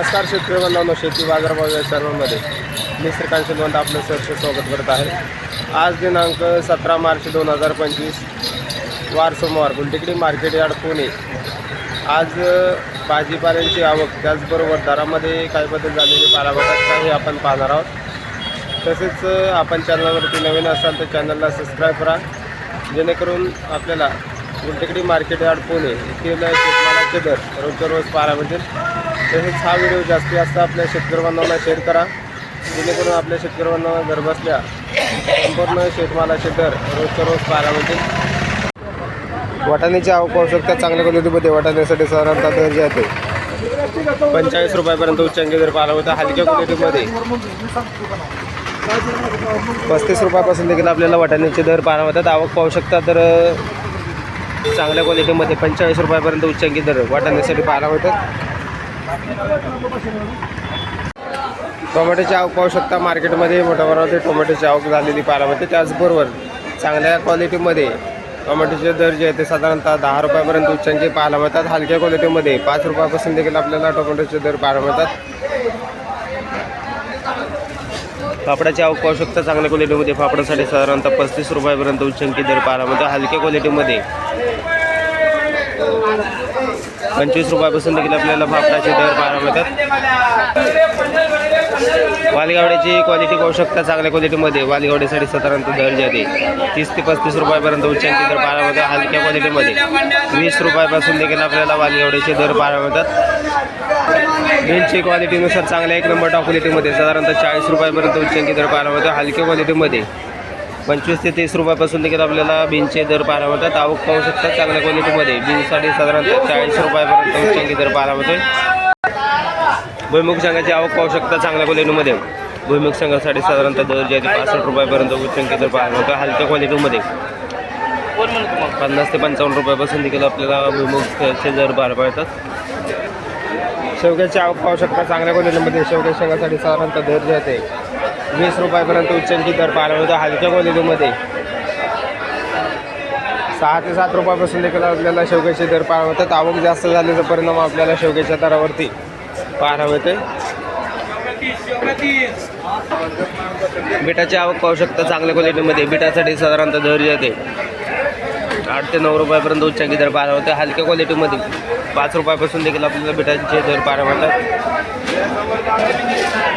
नमस्कार शेतकरी बंधवांनो शेती बाजारभाव या चॅनलमध्ये. मी श्रीकांत शिलवंत आपलं सहर्ष स्वागत करत आहे. आज दिनांक सतरा मार्च दोन हजार पंचवीस वार सोमवार गुलटेकडी मार्केट यार्ड पुणे. आज भाजीपाल्यांची आवक त्याचबरोबर दरामध्ये काय बदल झालेले पाहायला बघत काही आपण पाहणार आहोत. तसेच आपण चॅनलवरती नवीन असाल तर चॅनलला सबस्क्राईब करा जेणेकरून आपल्याला गुलटेकडी मार्केट यार्ड पुणे येथील शेतमालाचे दर रोजच्या रोज पाहायला मिळतील. तसेच हा व्हिडिओ जास्तीत जास्त आपल्या शेतकरी बांधवांना शेअर करा. जेणेकरून आपल्या शेतकरी बांधवांना घरबसल्या संपूर्ण शेतमालाचे दर रोजच्या रोज पाहायला मिळतील. वाटाण्याची आवक पाहू चांगल्या क्वालिटीमध्ये वाटाण्यासाठी साधारणतः दर जे आहे पंचेचाळीस रुपयापर्यंत उच्चांकी दर पाहायला मिळतं हलक्या क्वालिटीमध्ये पस्तीस रुपयापासून देखील आपल्याला वाटाण्याचे दर पाहायला होतात आवक पाहू शकता तर चांगल्या क्वालिटीमध्ये पंचेचाळीस रुपयापर्यंत उच्चांकी दर वाटाण्यासाठी पाहायला मिळतात. टोमॅटोची आवक पाहू शकता मार्केटमध्ये. मोठ्या प्रमाणात टोमॅटोची आवक झालेली पाहायला मिळते. त्याचबरोबर चांगल्या क्वालिटीमध्ये टोमॅटोचे दर जे आहेत ते साधारणतः दहा रुपयापर्यंत उच्चांकी पाहायला मिळतात. हलक्या क्वालिटीमध्ये पाच रुपयापासून देखील आपल्याला टोमॅटोचे दर पाहायला मिळतात. फापडाची आवक पाहू शकता. चांगल्या क्वालिटीमध्ये फापडासाठी साधारणतः पस्तीस रुपयापर्यंत उच्चांकी दर पाहायला मिळतो. हलक्या क्वालिटीमध्ये पंचवीस रुपयापासून देखील आपल्याला फापडाचे दर पाहायला मिळतात. वालगावड्याची क्वालिटी पाहू शकता चांगल्या क्वालिटीमध्ये वालगावड्यासाठी साधारणतः दर जे आहे तीस ते पस्तीस रुपयापर्यंत उच्चांकी दर पाहायला मिळतात हलक्या क्वालिटीमध्ये वीस रुपयापासून देखील आपल्याला वालगावड्याचे दर पाहायला मिळतात. बेलची क्वालिटीनुसार चांगल्या एक नंबर टॉप क्वालिटीमध्ये साधारणतः चाळीस रुपयापर्यंत उच्चांकी दर पाहायला मिळतो हलक्या क्वालिटीमध्ये पंचवीस ते तीस रुपयापासून देखील आपल्याला बीनचे दर पाहायला मिळतात. आवक पाहू शकतात चांगल्या क्वालिटीमध्ये. बीनसाठी साधारणतः चाळीस रुपयापर्यंत उच्चांकी दर पाहायला मिळतोय. भुईमुग संघाची आवक पाहू शकता चांगल्या क्वालिटीमध्ये. भुईमुग संघासाठी साधारणतः दर जे आहे ते पासष्ट रुपयापर्यंत उच्चांकी दर पाहायला मिळतो हलक्या क्वालिटीमध्ये. पन्नास ते पंचावन्न रुपयापासून देखील आपल्याला भुईमुगचे दर पाहायला मिळतात. शेवग्याची आवक पाहू शकता चांगल्या क्वालिटीमध्ये. शेवग्या शेंगासाठी साधारणतः दर जे आहे ते वीस रुपयापर्यंत उच्चांकी दर पाहायला मिळतो. हलक्या क्वालिटीमध्ये. सहा ते सात रुपयापासून देखील आपल्याला शेवग्याचे दर पाहायला मिळतात. आवक जास्त झाल्याचा परिणाम आपल्याला शेवग्याच्या दरावरती पाहायला मिळते बिटाची आवक पाहू शकता चांगल्या क्वालिटीमध्ये. बिटासाठी साधारणतः दर येते. आठ ते नऊ रुपयापर्यंत उच्चांकी दर पाहायला मिळते हलक्या क्वालिटीमध्ये. पाच रुपयापासून देखील आपल्याला बिटाचे दर पाहायला मिळतात.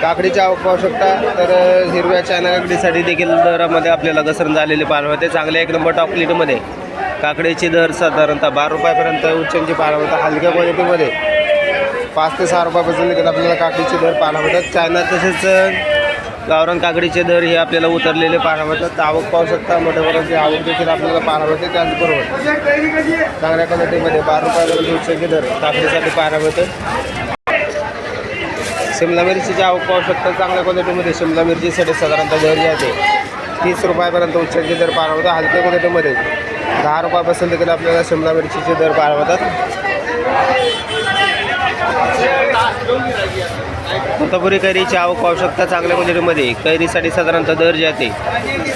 काकडीची आवक पाहू शकता तर हिरव्या चायना काकडीसाठी देखील दरामध्ये आपल्याला घसरण झालेली पाहायला मिळते. चांगल्या एक नंबर टॉप क्वालिटीमध्ये दर साधारणतः बारा रुपयापर्यंत उच्चांची पाहायला मिळतात हलक्या क्वालिटीमध्ये पाच ते सहा रुपयापासून देखील आपल्याला काकडीचे दर पाहायला मिळतात. चायना तसेच गावरान काकडीचे दर हे आपल्याला उतरलेले पाहायला मिळतात. आवक पाहू शकता मोठ्या प्रकारची आवक देखील आपल्याला पाहायला मिळते. त्याचबरोबर चांगल्या क्वालिटीमध्ये बारा रुपयापर्यंत उच्चांकी दर काकडीसाठी पाहायला होतं शिमला मिरचीची आवक पाहू शकता चांगल्या क्वालिटीमध्ये शिमला मिरचीसाठी साधारणतः दर जे आहे तीस रुपयापर्यंत उच्चांचे दर पार मिळतात हलक्या क्वालिटीमध्ये दहा रुपयापासून देखील आपल्याला शिमला मिरचीचे दर पार होतात कोथापुरी कैरीची आवक पाहू शकता चांगल्या क्वालिटीमध्ये कैरीसाठी साधारणतः दर जे आहे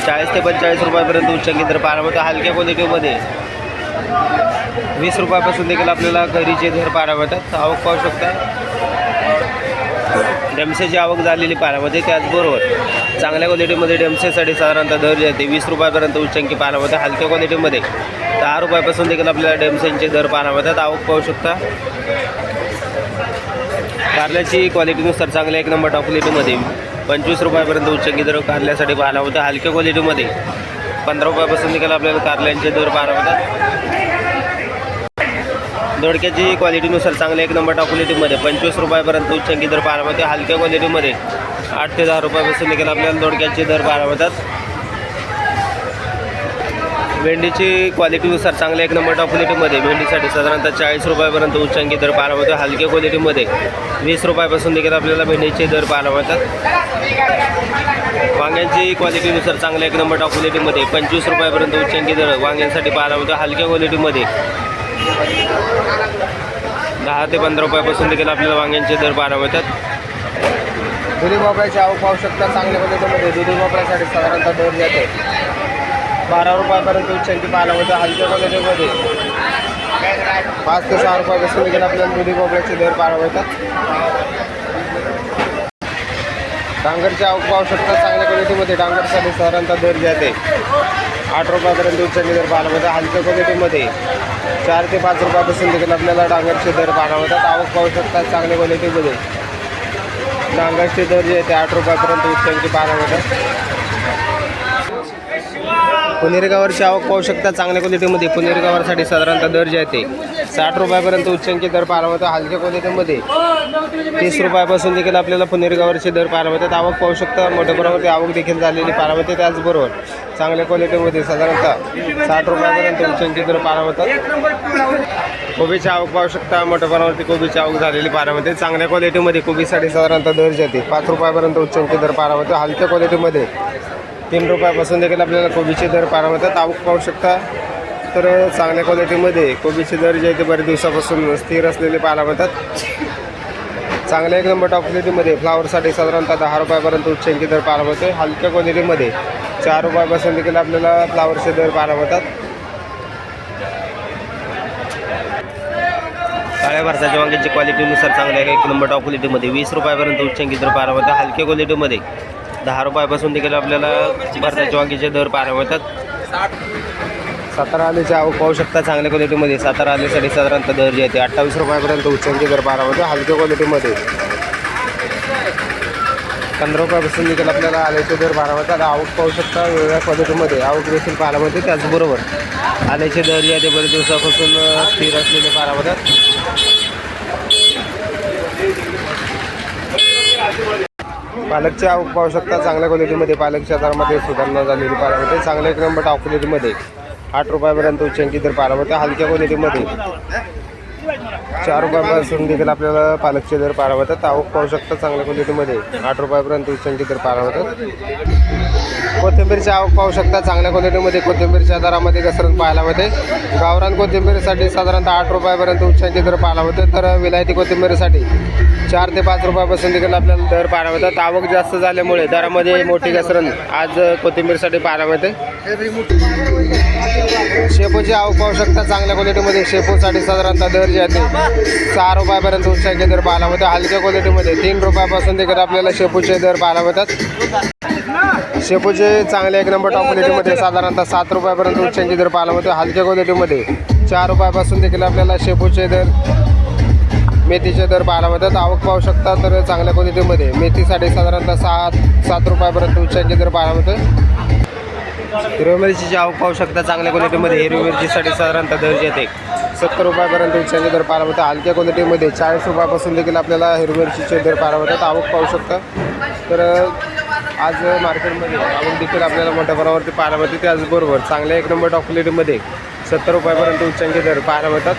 चाळीस ते पंचेचाळीस रुपयापर्यंत उच्चांकी दर पार मिळतो हलक्या क्वालिटीमध्ये वीस रुपयापासून देखील आपल्याला कैरीचे दर पाहायला मिळतात आवक पाहू शकता. डेमसेची आवक झालेली पाण्यामध्ये त्याचबरोबर चांगल्या क्वालिटीमध्ये डेमसेसाठी साधारणतः दर जे ते वीस रुपयापर्यंत उच्चांकी पाण्यामध्ये हलक्या क्वालिटीमध्ये दहा रुपयापासून देखील आपल्याला डेमसेंचे दर पाण्यामध्ये आवक पाहू शकता. कारल्याची क्वालिटीनुसार चांगल्या एक नंबर टॉप क्वालिटीमध्ये पंचवीस रुपयापर्यंत उच्चांकी दर कारल्यासाठी पाहायला होतं हलक्या क्वालिटीमध्ये पंधरा रुपयापासून देखील आपल्याला कारल्यांचे दर पाहायला होतात दोडक्याची क्वालिटीनुसार चांगल्या एक नंबर टॉप क्वालिटीमध्ये पंचवीस रुपयापर्यंत उच्चांकी दर पारामध्ये हलक्या क्वालिटीमध्ये आठ ते दहा रुपयापासून देखील आपल्याला दोडक्याचे दर पारावतात भेंडीची क्वालिटीनुसार चांगल्या एक नंबर टॉप क्वालिटीमध्ये भेंडीसाठी साधारणतः चाळीस रुपयापर्यंत उच्चांकी दर पाहायला हलक्या क्वालिटीमध्ये वीस रुपयापासून देखील आपल्याला भेंडीचे दर पारावतात वांग्यांची क्वालिटीनुसार चांगल्या एक नंबर टॉप क्वालिटीमध्ये पंचवीस रुपयापर्यंत उच्चांकी दर वांग्यांसाठी पाहायला मिळतो. हलक्या क्वालिटीमध्ये दहा ते पंधरा रुपयापासून देखील आपल्याला वांग्यांचे दर बारा मिळतात. दुधी भोपळ्याची आवक पाहू शकता चांगल्या पद्धतीमध्ये दुधी भोपळ्यासाठी साधारणतः दर जाते. बारा रुपयापर्यंत उच्चांची पाहायला मिळतं हलक्या पद्धतीमध्ये. पाच ते सहा रुपयापासून देखील आपल्याला दुधी भोपळ्याचे दर पाहायला मिळतात. डांगरची आवक पाहू शकता चांगल्या क्वालिटीमध्ये डांगरसाठी साधारणतः दर जाते. आठ रुपयापर्यंत उच्चांकी दर पाहायला मिळतात हलक्या क्वालिटीमध्ये चार ते पाच रुपयापासून देखील आपल्याला डांगरचे दर पाहायला मिळतात आवक पाहू शकतात चांगल्या क्वालिटीमध्ये डांगरचे दर जे आहे ते आठ रुपयापर्यंत उच्चांकी पाहायला मिळतात पुनेरगावरची आवक पाहू शकता. चांगल्या क्वालिटीमध्ये पुनेरगावरसाठी साधारणतः दर जे आहे ते साठ रुपयापर्यंत उच्चांकी दर पाहायला मिळतात हलक्या क्वालिटीमध्ये तीस रुपयापासून देखील आपल्याला पुनेरगावरचे दर पाहायला मिळतात. आवक पाहू शकता. मोठ्या प्रमाणावरती आवक देखील झालेली पाहायला मिळते. त्याचबरोबर चांगल्या क्वालिटीमध्ये साधारणतः साठ रुपयापर्यंत उच्चांकी दर पाहायला मिळतात. कोबीची आवक पाहू शकता. मोठ्या प्रमाणावरती कोबीची आवक झालेली पारामध्ये चांगल्या क्वालिटीमध्ये कोबीसाठी साधारणतः दर जाते पाच रुपयापर्यंत उच्चांकी दर पारावतो हलक्या क्वालिटीमध्ये तीन रुपयापासून देखील आपल्याला कोबीचे दर पाहायला मिळतात. आवक पाहू शकता. तर चांगल्या क्वालिटीमध्ये कोबीचे दर जे ते बरेच दिवसापासून स्थिर असलेले पाहायला मिळतात. चांगल्या एक नंबर टॉप क्वालिटीमध्ये फ्लावरसाठी साधारणतः दहा रुपयापर्यंत उच्चांकी दर पाहायला मिळते हलक्या क्वालिटीमध्ये चार रुपयापासून देखील आपल्याला फ्लावरचे दर पाहायला मिळतात. काळ्या भरसाच्या वांग्याची क्वालिटीनुसार चांगल्या एक नंबर टॉप क्वालिटीमध्ये वीस रुपयापर्यंत उच्चांकी दर पाहायला मिळतात हलक्या क्वालिटीमध्ये दहा रुपयापासून देखील आपल्याला भरसाच्या वांगीचे दर पाहायला मिळतात. सातारा आलेचे आवक पाहू शकता चांगल्या क्वालिटीमध्ये सातारा आलेसाठी साधारणतः दर जे आहे अठ्ठावीस रुपयापर्यंत उच्चांचे दर पाहायला मिळतो. हलक्या क्वालिटीमध्ये पंधरा रुपयापासून देखील आपल्याला आल्याचे दर बारा मिळतात. आवक पाहू शकता वेगळ्या क्वालिटीमध्ये आवक देखील पाहायला मिळते. त्याचबरोबर आल्याचे दर या ते बरेच दिवसापासून स्थिर असलेले बारा मिळतात. पालकची आवक पाहू शकता चांगल्या क्वालिटीमध्ये पालकच्या दरामध्ये सुधारणा झालेली पाहायला होते चांगल्या एक नंबर टॉप क्वालिटीमध्ये आठ रुपयापर्यंत उच्चांकी दर पाहायला होते हलक्या क्वालिटीमध्ये चार रुपयापासून देखील आपल्याला पालकचे दर पारावतात मिळतात. आवक पाहू शकता चांगल्या क्वालिटीमध्ये आठ रुपयापर्यंत उच्चांकी दर पारावतात कोथिंबीरची आवक पाहू शकता चांगल्या क्वालिटीमध्ये कोथिंबीरच्या दरामध्ये घसरण पाहायला होते गावरान कोथिंबीरसाठी साधारणतः आठ रुपयापर्यंत उच्चांकी दर पाहायला होते तर विलायती कोथिंबीरसाठी चार ते पाच रुपयापासून देखील आपल्याला दर पाहायला मिळतात. आवक जास्त झाल्यामुळे दरामध्ये मोठी घसरण आज कोथिंबीरसाठी पाहायला मिळते. शेपूची आवक पाहू शकता चांगल्या क्वालिटीमध्ये शेपूसाठी साधारणतः दर जे आहे ते सहा रुपयापर्यंत उच्चांकी दर पाहायला मिळते. हलक्या क्वालिटीमध्ये तीन रुपयापासून देखील आपल्याला शेपूचे दर पाहायला मिळतात. शेपूचे चांगले एक नंबर टॉप क्वालिटीमध्ये साधारणतः सात रुपयापर्यंत उच्चांकी दर पाहायला मिळतो हलक्या क्वालिटीमध्ये चार रुपयापासून देखील आपल्याला शेपूचे दर मेथीचे दर पाहायला मिळतात. आवक पाहू शकता तर चांगल्या क्वालिटीमध्ये मेथीसाठी साधारणतः सात सात रुपयापर्यंत उच्चांकी दर पाहायला मिळते हिरव्या मिरचीची आवक पाहू शकता चांगल्या क्वालिटीमध्ये हिरवी मिरचीसाठी साधारणतः दर येते सत्तर रुपयापर्यंत उच्चांचे दर पाहायला मिळतात हलक्या क्वालिटीमध्ये चाळीस रुपयापासून देखील आपल्याला हिरवी मिरचीचे दर पाहायला मिळतात. आवक पाहू शकता. तर आज मार्केटमध्ये आवक देखील आपल्याला मोठ्या प्रमाणावरती पाहायला मिळते. त्याचबरोबर चांगल्या एक नंबर टॉप सत्तर रुपयापर्यंत उच्चांकी दर पाहायला मिळतात.